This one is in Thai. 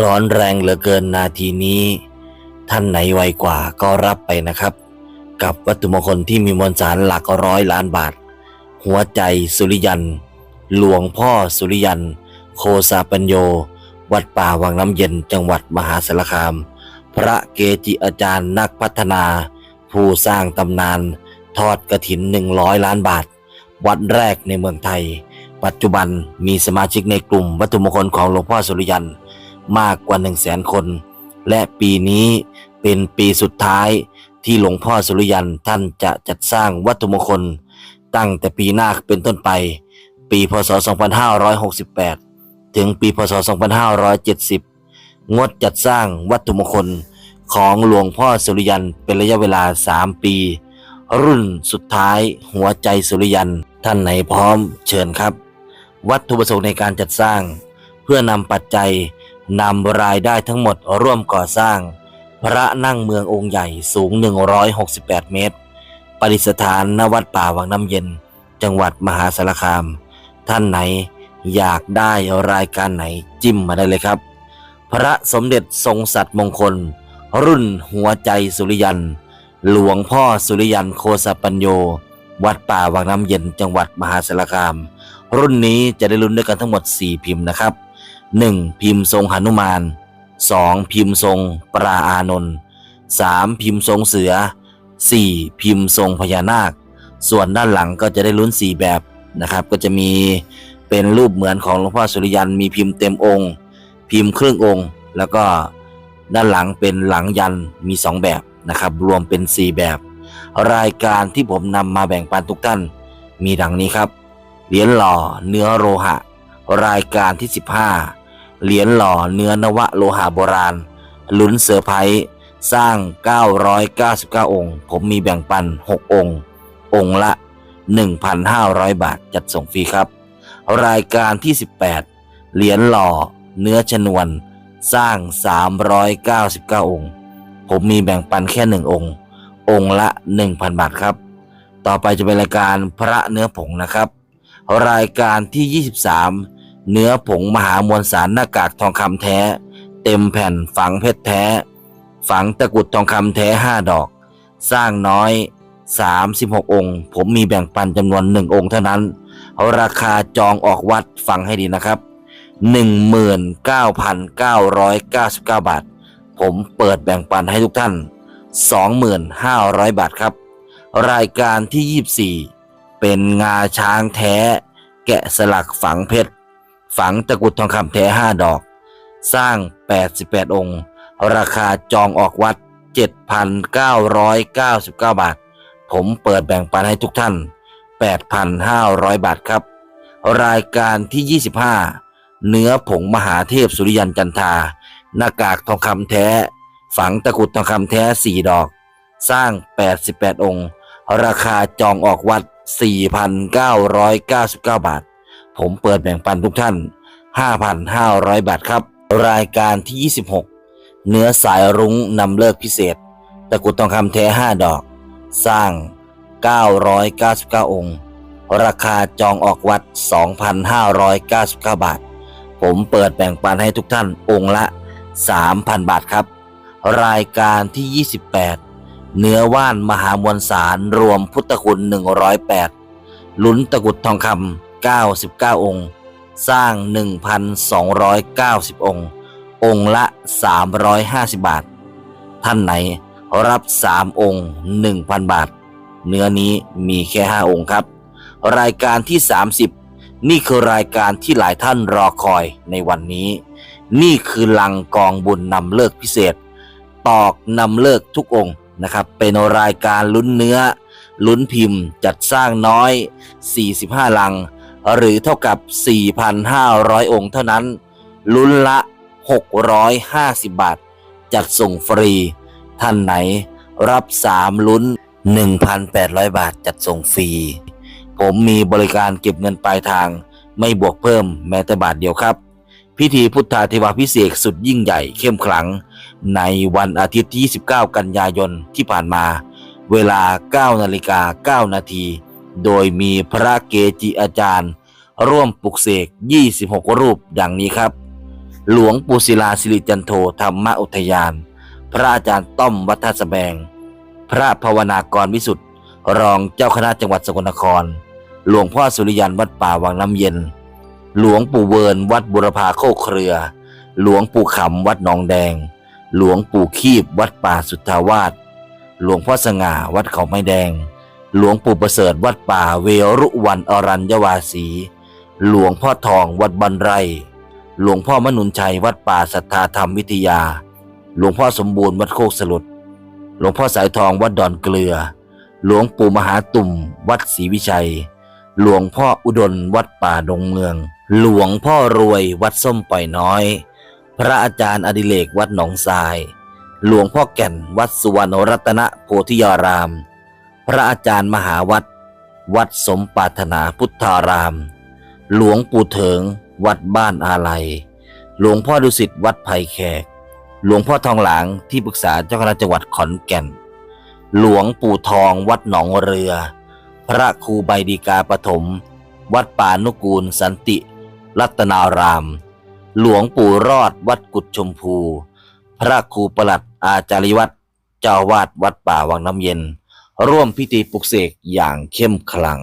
ร้อนแรงเหลือเกินนาทีนี้ ท่านไหนไวกว่าก็รับไปนะครับ กับวัตถุมงคลที่มีมวลสารหลักร้อยล้านบาท หัวใจสุริยัน หลวงพ่อสุริยัน โคสาปัญโย วัดป่าวังน้ำเย็นจังหวัดมหาสารคาม พระเกจิอาจารย์นักพัฒนา ผู้สร้างตำนาน ทอดกระถินหนึ่งร้อยล้านบาท วัดแรกในเมืองไทย ปัจจุบันมีสมาชิกในกลุ่มวัตถุมงคลของหลวงพ่อสุริยัน มากกว่า 1 0 0 0 0แสนคน และปีนี้เป็นปีสุดท้ายที่หลวงพ่อสุริยันท่านจะจัดสร้างวัตถุมงคล ตั้งแต่ปีหน้าเป็นต้นไป ปีพศ 2568 ถึงปีพศ 2570 งดจัดสร้างวัตถุมงคลของหลวงพ่อสุริยันเป็นระยะเวลา 3 ปี รุ่นสุดท้ายหัวใจสุริยันท่านไหนพร้อมเชิญครับ วัตถุประสงค์ในการจัดสร้าง เพื่อนำปัจจัย นำรายได้ทั้งหมดร่วมก่อสร้าง พระนั่งเมืององค์ใหญ่สูง 168 เมตร ประดิษฐานณวัดป่าวังน้ำเย็น จังหวัดมหาสารคาม ท่านไหนอยากได้รายการไหนจิ้มมาได้เลยครับ พระสมเด็จทรงสัตว์มงคล รุ่นหัวใจสุริยัน หลวงพ่อสุริยันโคสปัญโย วัดป่าวังน้ำเย็น จังหวัดมหาสารคาม รุ่นนี้จะได้ลุ้นด้วยกันทั้งหมด 4 พิมพ์นะครับ 1. พิมพ์ทรงหนุมาน 2. พิมพ์ทรงปราอานนท์ 3. พิมพ์ทรงเสือ 4. พิมพ์ทรงพญานาค ส่วนด้านหลังก็จะได้ลุ้น 4 แบบนะครับ ก็จะมีเป็นรูปเหมือนของหลวงพ่อสุริยันมีพิมพ์เต็มองค์ พิมพ์ครึ่งองค์ แล้วก็ด้านหลังเป็นหลังยันมี 2 แบบนะครับ รวมเป็น 4 แบบ รายการที่ผมนำมาแบ่งปันทุกท่าน มีดังนี้ครับ เหรียญหล่อเนื้อโลหะ รายการที่ 15 เหรียญหล่อเนื้อนวะโลหะโบราณ ลุ้นเซอร์ไพรส์สร้าง 999 องค์ ผมมีแบ่งปัน 6 องค์ องค์ละ 1,500 บาทจัดส่งฟรีครับ รายการที่ 18 เหรียญหล่อเนื้อชนวน สร้าง 399 องค์ ผมมีแบ่งปันแค่ 1 องค์ องค์ละ 1,000 บาทครับ ต่อไปจะเป็นรายการพระเนื้อผงนะครับ รายการที่ 23 เนื้อผงมหามวลสารหน้ากากทองคำแท้ เต็มแผ่นฝังเพชรแท้ ฝังตะกุดทองคำแท้5ดอก สร้างน้อย 36 องค์ ผมมีแบ่งปันจำนวน1องค์เท่านั้น ราคาจองออกวัดฟังให้ดีนะครับ 19,999 บาท ผมเปิดแบ่งปันให้ทุกท่าน 25,000 บาทครับ รายการที่ 24 เป็นงาช้างแท้ แกะสลักฝังเพชร ฝังตะกรุดทองคำแท้5ดอก สร้าง 88 องค์ ราคาจองออกวัด 7,999 บาท ผมเปิดแบ่งปันให้ทุกท่าน 8,500 บาทครับ รายการที่ 25 เนื้อผงมหาเทพสุริยันจันทา หน้ากากทองคำแท้ ฝังตะกรุดทองคำแท้ 4 ดอก สร้าง 88 องค์ ราคาจองออกวัด 4,999 บาท ผมเปิดแบ่งปันทุกท่าน 5,500 บาทครับ รายการที่ 26 เนื้อสายรุ้งนำเลิกพิเศษ ตะกุดทองคำแท้ 5 ดอก สร้าง 999 องค์ ราคาจองออกวัด 2,599 บาท ผมเปิดแบ่งปันให้ทุกท่านองค์ละ 3,000 บาทครับ รายการที่ 28 เนื้อว่านมหามวลสารรวมพุทธคุณ 108 ลุ้นตะกุดทองคำ 99 องค์ สร้าง 1,290 องค์ องค์ละ 350 บาท ท่านไหนรับ 3 องค์ 1,000 บาท เนื้อนี้มีแค่ 5 องค์ครับ รายการที่ 30 นี่คือรายการที่หลายท่านรอคอยในวันนี้ นี่คือลังกองบุญนำเลิกพิเศษ ตอกนำเลิกทุกองค์นะครับ เป็นรายการลุ้นเนื้อลุ้นพิมพ์จัดสร้างน้อย 45 ลัง หรือเท่ากับ 4,500 องค์เท่านั้น ลุ้นละ 650 บาท จัดส่งฟรี ท่านไหนรับ 3 ลุ้น 1,800 บาทจัดส่งฟรี ผมมีบริการเก็บเงินปลายทาง ไม่บวกเพิ่มแม้แต่บาทเดียวครับ พิธีพุทธาเทวาพิเศษสุดยิ่งใหญ่เข้มขลัง ในวันอาทิตย์ที่ 29 กันยายนที่ผ่านมา เวลา 9 นาฬิกา 9 นาที โดยมีพระเกจิอาจารย์ ร่วมปลุกเสก 26 รูปดังนี้ครับ หลวงปู่ศิลาสิริจันโทธรรมอุทยาน พระอาจารย์ต้อมวัดท่าสแบง พระภาวนากรวิสุทธิ์รองเจ้าคณะจังหวัดสกลนคร หลวงพ่อสุริยันวัดป่าวังน้ำเย็น หลวงปู่เวิร์นวัดบุรพาโคกเครือ หลวงปู่ขำวัดหนองแดง หลวงปู่คีบวัดป่าสุทธาวาสหลวงพ่อสง่าวัดเขาไม้แดง หลวงปู่ประเสริฐวัดป่าเวรุวันอรัญญวาสี หลวงพ่อทองวัดบันไร หลวงพ่อมนุนชัยวัดป่าสัทธาธรรมวิทยา หลวงพ่อสมบูรณ์วัดโคกสลุด หลวงพ่อสายทองวัดดอนเกลือ หลวงปู่มหาตุ่มวัดศรีวิชัย หลวงพ่ออุดมวัดป่าดงเมือง หลวงพ่อรวยวัดส้มปล่อยน้อย พระอาจารย์อดิเรกวัดหนองทราย หลวงพ่อแก่นวัดสุวรรณรัตนโพธิยาราม พระอาจารย์มหาวัด วัดสมปรารถนาพุทธาราม หลวงปู่เถิง วัดบ้านอาลัย หลวงพ่อดุสิตวัดไผ่แขก หลวงพ่อทองหลางที่ปรึกษาเจ้าคณะจังหวัดขอนแก่น หลวงปู่ทองวัดหนองเรือ พระครูใบดีกาปฐมวัดป่านุกูลสันติ รัตนาราม หลวงปู่รอดวัดกุดชมพู พระครูประหลัดอาจาริวัตรเจ้าวาดวัดป่าวังน้ำเย็น ร่วมพิธีปลุกเสกอย่างเข้มขลัง